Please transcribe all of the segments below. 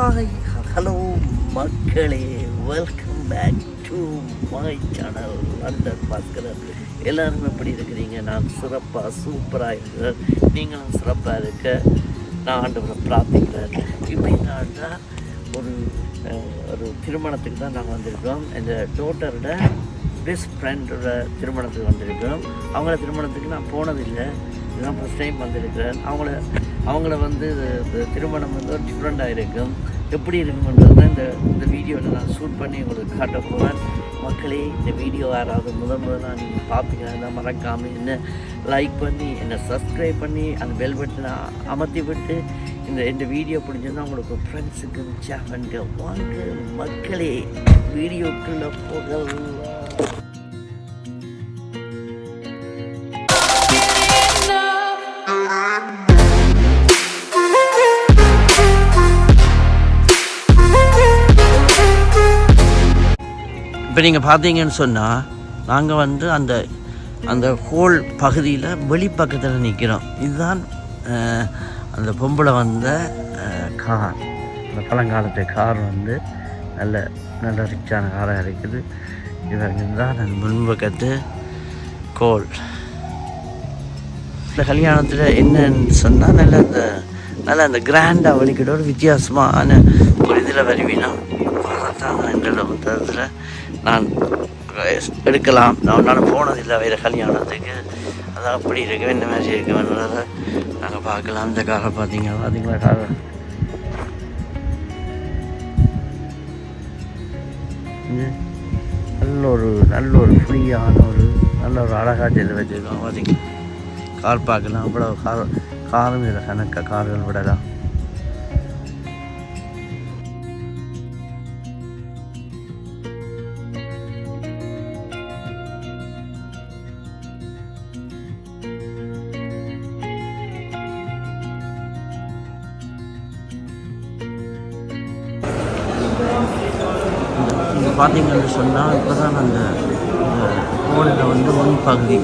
Hi hello மக்களே. Welcome back to my channel London Baskaran எல்லோரும் எப்படி இருக்கிறீங்க? நான் சிறப்பாக சூப்பராக இருக்கிறேன். நீங்களும் சிறப்பாக இருக்க நான் ஆண்டவரை பிரார்த்திக்கிறேன். இப்போ என்னன்னா ஒரு ஒரு திருமணத்துக்கு தான் நாங்கள் வந்திருக்கோம். இந்த டோட்டரோட பெஸ்ட் ஃப்ரெண்டோட திருமணத்துக்கு வந்திருக்கோம். அவங்கள திருமணத்துக்கு நான் போனதில்லை. இதுதான் ஃபஸ்ட் டைம் வந்திருக்கிறேன். அவங்கள அவங்கள வந்து இந்த திருமணம் வந்து ஒரு டிஃப்ரெண்ட்டாக இருக்கும் எப்படி இருக்குன்றது தான் இந்த இந்த வீடியோவில் நான் ஷூட் பண்ணி உங்களுக்கு காட்ட போகிறேன் மக்களே இந்த வீடியோ யாராவது முதல் முதல்ல நீங்கள் பார்ப்பீங்கன்னா மறக்காமல் என்ன லைக் பண்ணி என்னை சப்ஸ்கிரைப் பண்ணி அந்த பெல் பட்டனை அமர்த்தி விட்டு இந்த இந்த வீடியோ பிடிச்சிருந்தா உங்களுக்கு ஃப்ரெண்ட்ஸுக்கு சேவன்க வாங்க மக்களே வீடியோக்குள்ளே போகலாம். இப்போ நீங்கள் பார்த்தீங்கன்னு சொன்னால் நாங்கள் வந்து அந்த அந்த ஹோல் பகுதியில் வெளிப்பக்கத்தில் நிற்கிறோம் இதுதான் அந்த பொம்பளை வந்த கார். அந்த பழங்காலத்து கார் வந்து நல்ல நல்ல ரிச்சான காராக இருக்குது. இவங்க தான் அந்த முன்பக்கத்து கோல். இந்த கல்யாணத்தில் என்னன்னு சொன்னால் நல்ல அந்த நல்ல அந்த கிராண்டாக வலிக்கிட்ட ஒரு வித்தியாசமான ஒரு இதில் வருவினா அதான் எங்களோட புத்தகத்தில் நான் எடுக்கலாம். நான் நான் போனதில்லை வேறு கல்யாணத்துக்கு. அதான் அப்படி இருக்க இந்த மாதிரி இருக்க இருக்குன்றதை நாங்கள் பார்க்கலாம். இந்த காரை பார்த்தீங்க பார்த்தீங்களா காரை? நல்ல ஒரு நல்ல ஒரு ஃப்ரீயான ஒரு நல்ல ஒரு அழகாக செல்லு வச்சுருக்கோம் பார்த்தீங்க கார் பார்க்கலாம். அவ்வளோ கார் காரும் இதில் கணக்க? கார்கள் விடலாம். பார்த்தீங்கன்னு சொன்னால் இப்போ தான் அந்த கோலில் வந்து முன்பகுதி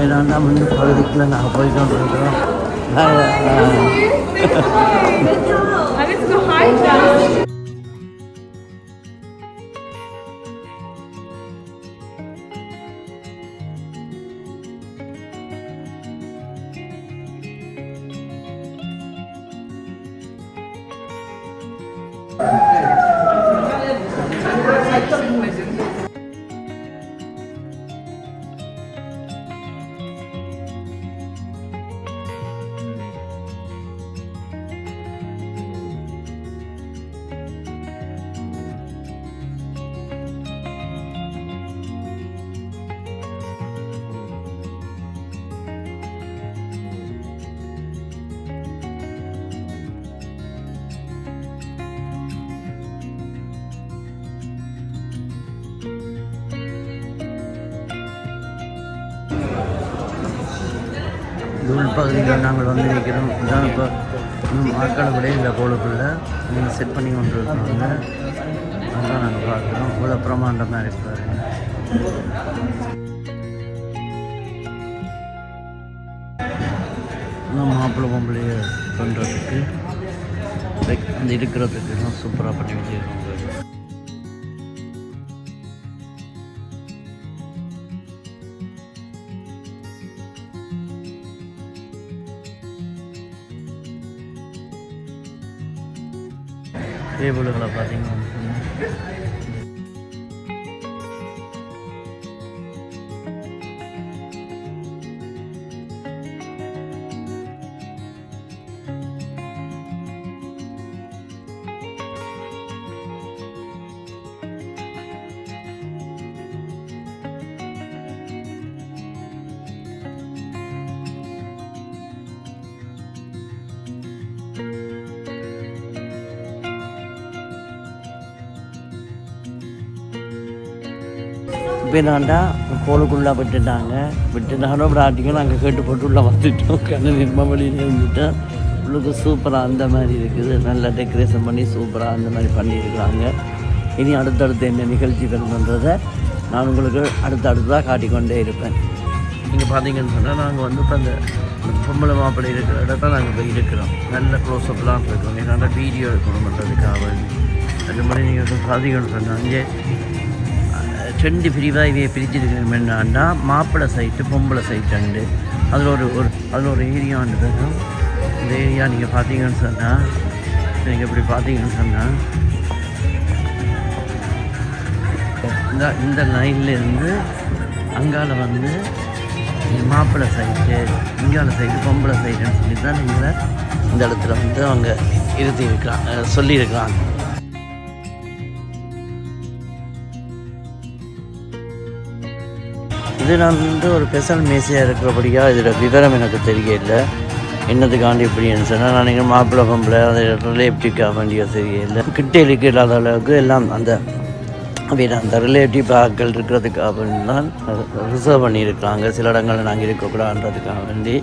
ஏன்னா முன்னு பகுதிக்குள்ள நாங்கள் போய்க்கொண்டு இருக்கிறோம் I பகுதியில் நாங்கள் வந்து நிற்கிறோம். இதான் இப்போ இன்னும் ஆட்களை இந்த கோளுக்குள்ளே நீங்கள் செட் பண்ணி கொண்டு இருக்காங்க. அதான் நாங்கள் பார்க்குறோம். இவ்வளோ பிரமாண்டமாக இருக்கிறாங்க இன்னும் மாப்பிள்ளை பொம்பளையை பண்ணுறதுக்கு லைக் அந்த இருக்கிறதுக்கு தான் சூப்பராக பண்ணி வச்சுருக்காங்க டேபிளுகளை பார்த்தீங்கன்னா இப்போ கோலுக்குள்ளே விட்டுட்டாங்க. விட்டுட்டாலும் பிராட்டிக்கும் நாங்கள் கேட்டு போட்டு உள்ளே வந்துட்டோம். கண்ணு நிர்ம வழியில் இருந்துட்டோம். உள்ளுக்கு சூப்பராக அந்த மாதிரி இருக்குது. நல்லா டெக்கரேஷன் பண்ணி சூப்பராக அந்த மாதிரி பண்ணியிருக்கிறாங்க. இனி அடுத்தடுத்து என்ன நிகழ்ச்சிகள்ன்றதை நான் உங்களுக்கு அடுத்தடுத்ததாக காட்டிக்கொண்டே இருப்பேன். நீங்கள் பார்த்தீங்கன்னு சொன்னால் நாங்கள் வந்து இப்போ அந்த பொம்பளை மாப்பிள்ளை இருக்கிற இடத்த நாங்கள் இப்போ இருக்கிறோம். நல்ல க்ளோஸ்அப்லாம் இருக்கோம் நல்ல வீடியோ எடுக்கணுன்றதுக்காக பண்ணுறதுக்காக அது மாதிரி நீங்கள் பார்த்தீங்கன்னு சொன்னால் அங்கே ரெண்டு பிரிவாக இவையை பிரிச்சிருக்கணும் என்னன்னா மாப்பிள்ளை சைட்டு பொம்பளை சைட்டு அதில் ஒரு ஒரு அதில் ஒரு ஏரியாண்டு இருக்கும் இந்த ஏரியா நீங்கள் பார்த்தீங்கன்னு சொன்னால் நீங்கள் இப்படி பார்த்தீங்கன்னு சொன்னால் இந்த இந்த லைன்லேருந்து அங்கால வந்து மாப்பிள்ளை சைட்டு இங்கால சைடு பொம்பளை சைடுன்னு சொல்லி தான் நீங்கள் இந்த இடத்துல வந்து அவங்க இருத்தி இருக்கிறாங்க சொல்லியிருக்கிறாங்க. இது நான் வந்து ஒரு ஸ்பெஷல் மேசையாக இருக்கிறபடியாக இதில் விவரம் எனக்கு தெரியல. என்னதுக்காண்டி இப்படின்னு சொன்னால் நான் நீங்கள் மாப்பிள்ளை பொம்பளை அதை ரிலேட்டிவ்க்காக வேண்டிய தெரியல கிட்டே இல்லாத அளவுக்கு எல்லாம் அந்த அப்படி அந்த ரிலேட்டிவ் ஆக்கள் இருக்கிறதுக்காக வேண்டி தான் ரிசர்வ் பண்ணியிருக்கிறாங்க. சில இடங்களில் நாங்கள் இருக்கக்கூடாதுன்றதுக்காக வேண்டி.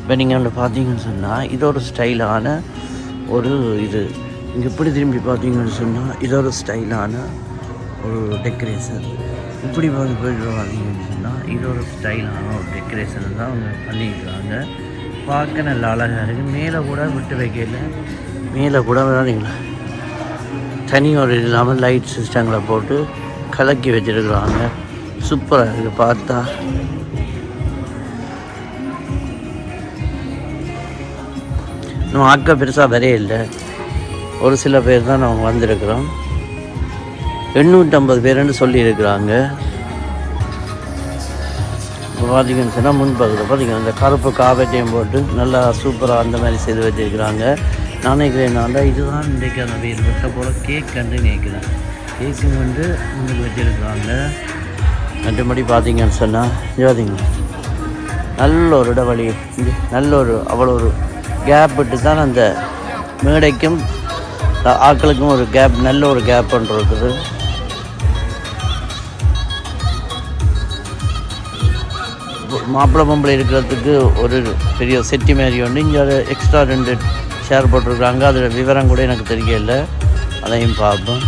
இப்போ நீங்கள் வந்து பார்த்தீங்கன்னு சொன்னால் இது ஒரு ஸ்டைலான ஒரு இது. இங்கே எப்படி திரும்பி பார்த்தீங்கன்னு சொன்னால் இது ஒரு ஸ்டைலான ஒரு டெக்கரேஷன் இப்படி வந்து போயிட்டு பார்த்தீங்கன்னு இது ஒரு ஸ்டைலான ஒரு டெக்கரேஷன் தான் அவங்க பண்ணியிருக்காங்க. பார்க்க நல்ல அழகாக இருக்குது மேலே கூட விட்டு வைக்கல. மேலே கூட வேறீங்களா தனி ஒரு இல்லாமல் லைட் சிஸ்டங்களை போட்டு கலக்கி வச்சிருக்கிறாங்க. சூப்பராக இருக்குது பார்த்தா. நம்ம ஆக்க பெருசாக வரே இல்லை. ஒரு சில பேர் தான் நம்ம வந்திருக்கிறோம். எண்ணூற்றம்பது பேருன்னு சொல்லியிருக்கிறாங்க. இப்போ பார்த்தீங்கன்னு சொன்னால் முன்பகுதியில் பார்த்தீங்கன்னா இந்த கருப்பு காவேட்டையும் போட்டு நல்லா சூப்பராக அந்த மாதிரி செய்து வச்சிருக்கிறாங்க. நான் நினைக்கிறேன் நான் இதுதான் இன்றைக்கு அந்த வீடு. வெட்ட போல் கேக் கண்டு நினைக்கிறேன் கேக்கும் வந்து முன்னுக்கு வச்சிருக்கிறாங்க. மற்றபடி பார்த்தீங்கன்னு சொன்னால் பார்த்தீங்க நல்ல ஒரு இடவழி நல்ல ஒரு அவ்வளோ ஒரு கேப் விட்டு தான் அந்த மேடைக்கும் ஆட்களுக்கும் ஒரு கேப் நல்ல ஒரு கேப் ஒன்று இருக்குது. மாப்பிள்ளை பொம்பளை இருக்கிறதுக்கு ஒரு பெரிய செட்டி மாதிரி ஒன்று. இங்கே ஒரு எக்ஸ்ட்ரா ரெண்டு ஷேர் போட்டிருக்காங்க. அதோட விவரம் கூட எனக்கு தெரியல. அதையும் பார்ப்போம்.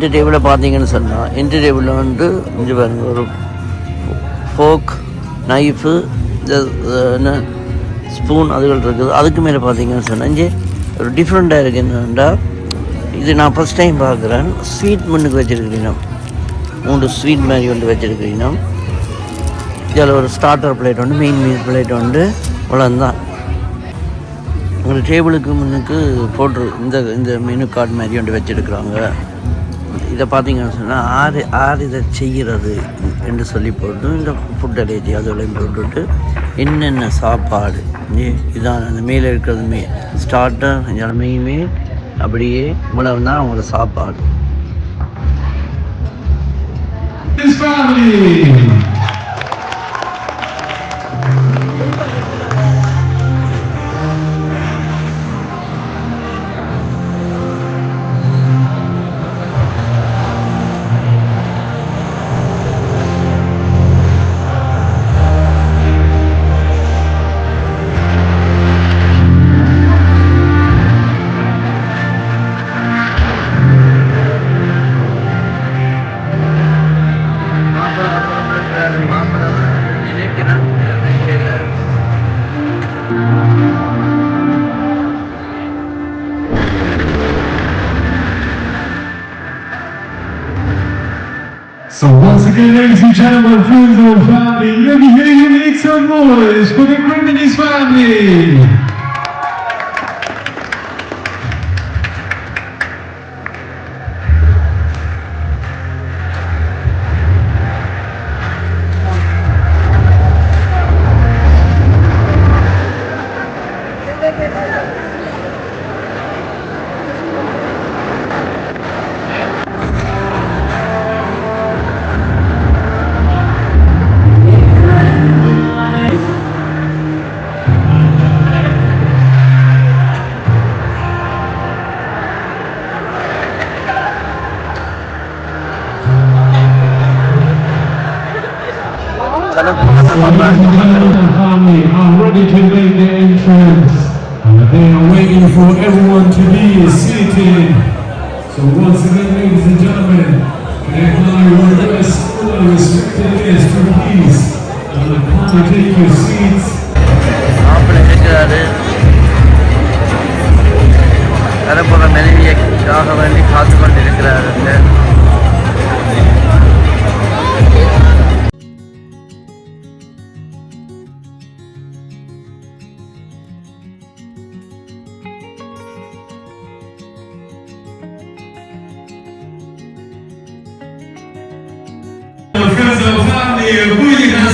இந்த டேபிளில் பார்த்தீங்கன்னு சொன்னால் இந்த டேபிளில் வந்து இங்கே பாருங்க ஒரு ஃபோக் நைஃபு இந்த என்ன ஸ்பூன் அதுகள் இருக்குது. அதுக்கு மேலே பார்த்தீங்கன்னு சொன்னால் இங்கே ஒரு டிஃப்ரெண்ட்டாக இருக்குது என்னென்னா இது நான் ஃபஸ்ட் டைம் பார்க்குறேன். ஸ்வீட் முன்னுக்கு வச்சுருக்கிறீங்க மூன்று ஸ்வீட் மாதிரி ஒன்று வச்சுருக்கிறீங்க இதில் ஒரு ஸ்டார்டர் பிளேட் ஒன்று மெயின் மீல் பிளேட் ஒன்று இவ்வளோந்தான் உங்கள் டேபிளுக்கு முன்னுக்கு போட்டு இந்த இந்த மெனு கார்டு மாதிரி ஒன்று வச்சுருக்குறாங்க. இதை பார்த்தீங்கன்னு சொன்னால் ஆறு ஆறு இதை செய்கிறது என்று சொல்லி போட்டு இந்த ஃபுட் அலேஜி அதோடையும் போட்டுட்டு என்னென்ன சாப்பாடு. இதான் அந்த மேலே இருக்கிறது மே ஸ்டார்டர் எல்லாமே அப்படியே இவ்வளவு தான் அவங்களோட சாப்பாடு. Luciano Manfredo Fabri, io vi vedo in X on Voice, come Crimini's Family! The family are ready to make their entrance. Uh, they are waiting for everyone to be seated. So once again, ladies and gentlemen, can I kindly request all our respected guests to please uh, kindly take your seats. மாப்பிள்ளை கேட்கிறாரு வரப்போற மனைவியக்காக வேண்டி காத்து கொண்டிருக்கிறாருங்க 也不一定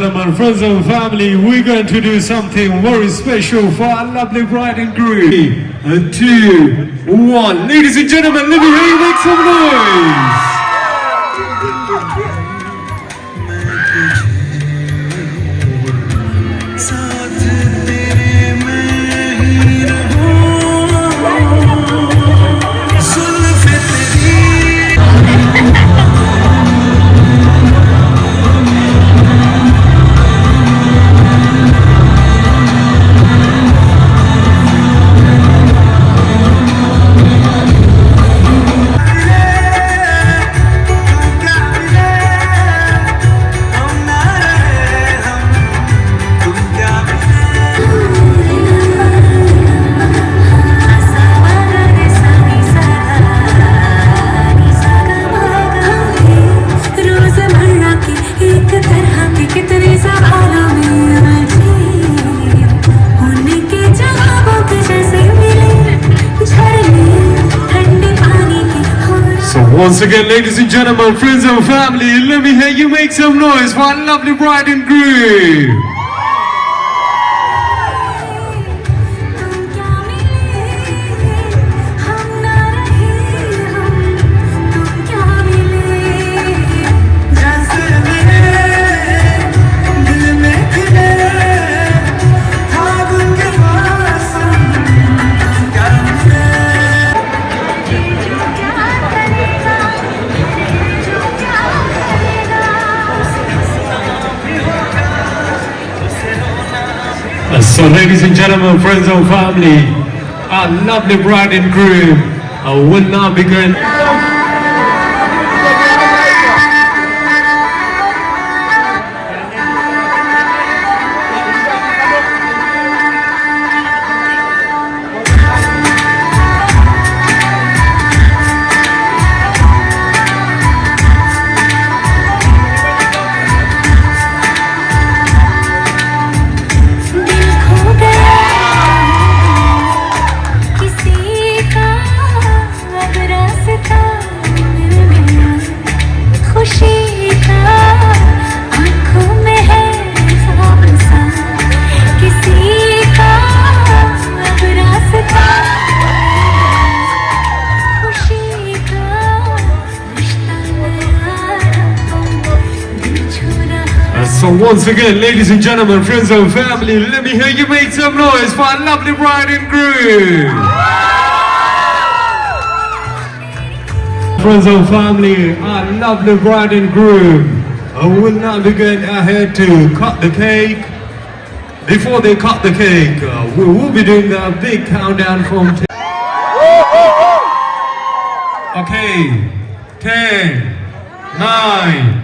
gentlemen, friends and family, we're going to do something very special for our lovely bride and groom. Two, one. Ladies and gentlemen, let me hear you make some noise. Again, ladies and gentlemen, friends and family, let me hear you make some noise for our lovely bride and groom. So, ladies and gentlemen, friends and family, our lovely bride and groom uh, will now begin. Once again, ladies and gentlemen, friends and family, let me hear you make some noise for our lovely bride and groom. Friends and family, our lovely bride and groom uh, will now be going ahead to cut the cake. Before they cut the cake, uh, we will be doing the big countdown from 10. Okay, 10, 9,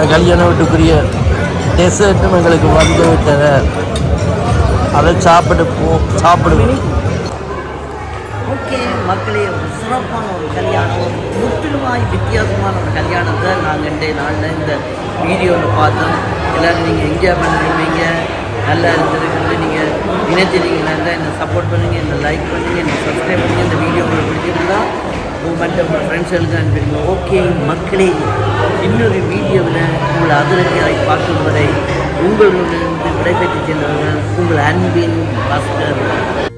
இந்த கல்யாண வீட்டுக்குரிய டெசர்ட்டும் எங்களுக்கு வந்து விட்டன. அதை சாப்பிட்டு போ சாப்பிடுவேன் okay மக்களே ஒரு சிறப்பான ஒரு கல்யாணம். முற்றிலுமாய் வித்தியாசமான ஒரு கல்யாணத்தை நாங்கள் இன்றைய நாளில் இந்த வீடியோவில் பார்த்தோம். எல்லோரும் நீங்கள் என்ஜாய் பண்ணுவீங்க நல்லா இருந்திருக்குன்னு நீங்கள் நினைச்சிருக்கீங்கன்னா என்னை சப்போர்ட் பண்ணுங்கள் என்னை லைக் பண்ணுங்கள் என்னை சப்ஸ்கிரைப் பண்ணுங்கள் இந்த வீடியோ உங்களுக்கு பிடிச்சிருந்தா மற்ற உங்கள் ஃப்ரெண்ட்ஸுகளுக்கு அனுப்பிடுங்க ஓகே மக்களே இன்னொரு வீடியோவில் உங்களை அதிரடியாய் பார்க்கும் வரை உங்களிடமிருந்து விடைபெற்று செல்வர்கள் உங்கள் அன்பின் பாஸ்கர்.